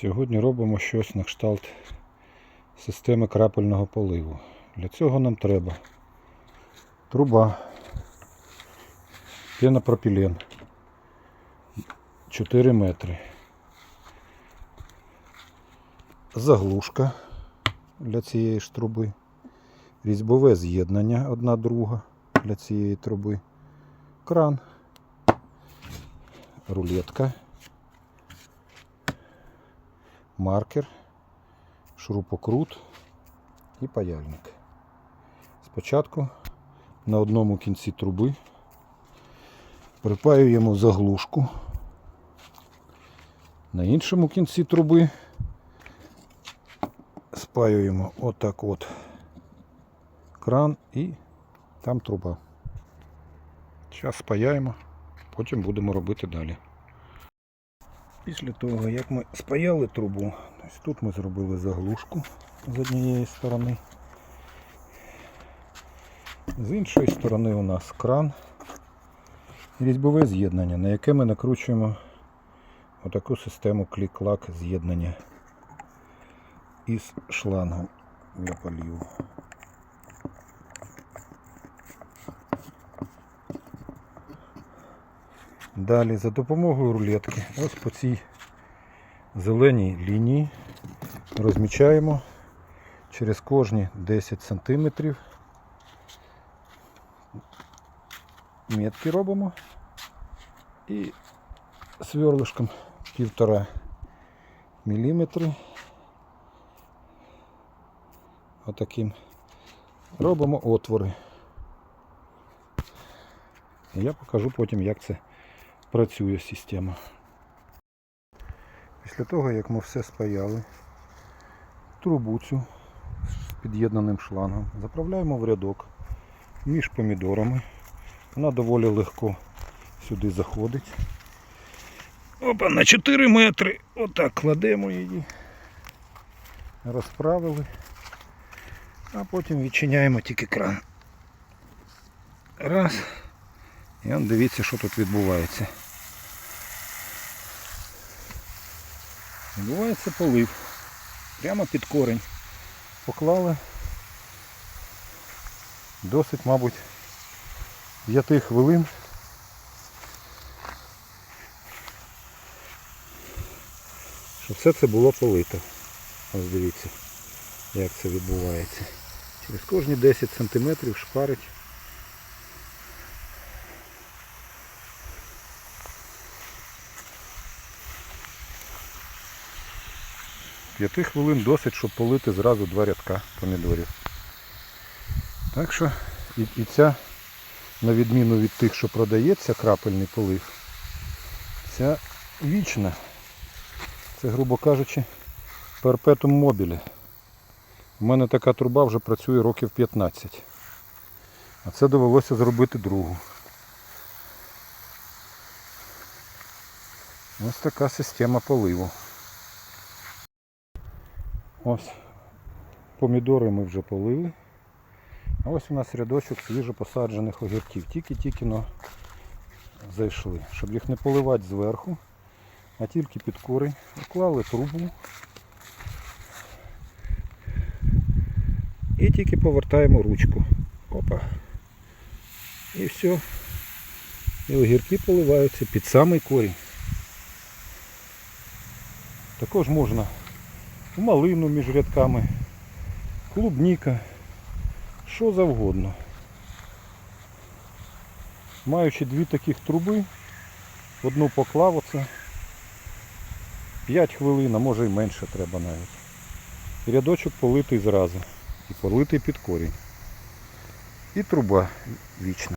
Сьогодні робимо щось на кшталт системи крапельного поливу. Для цього нам треба труба, пенопропілен 4 метри, заглушка для цієї ж труби, різьбове з'єднання одна друга для цієї труби, кран, рулетка. Маркер, шурупокрут і паяльник. Спочатку на одному кінці труби припаюємо заглушку, на іншому кінці труби спаюємо отак от кран і там труба. Зараз спаяємо, потім будемо робити далі. Після того, як ми спаяли трубу, тут ми зробили заглушку з однієї сторони. З іншої сторони у нас кран різьбове з'єднання, на яке ми накручуємо отаку систему клік-клак з'єднання із шлангом для поліву. Далі за допомогою рулетки ось по цій зеленій лінії розмічаємо через кожні 10 см. Метки робимо і сверлишком 1,5 мм. Отаким робимо отвори. Я покажу потім, як це працює система. Після того, як ми все спаяли, трубу цю з під'єднаним шлангом заправляємо в рядок між помідорами. Вона доволі легко сюди заходить. Опа, на 4 метри. Отак кладемо її. Розправили. А потім відчиняємо тільки кран. Раз. І он дивіться, що тут відбувається. Відбувається полив. Прямо під корень. Поклали. Досить, мабуть, 5 хвилин. Щоб все це було полито. Ось дивіться, як це відбувається. Через кожні 10 см шпарить. П'яти хвилин досить, щоб полити зразу два рядка помідорів. Так що і, і ця, на відміну від тих, що продається, крапельний полив, ця вічна. Це, грубо кажучи, перпетум мобілі. У мене така труба вже працює років 15. А це довелося зробити другу. Ось така система поливу. Ось помідори ми вже полили. А ось у нас рядочок свіжо посаджених огірків. Тільки-тільки зайшли. Щоб їх не поливати зверху, а тільки під корень. Уклали трубу. І тільки повертаємо ручку. Опа. І все. І огірки поливаються під самий корінь. Також можна малину між рядками, клубніка, що завгодно. Маючи дві таких труби, одну поклав оце, 5 хвилин, а може і менше треба навіть. Рядочок политий зразу. І политий під корінь. І труба вічна.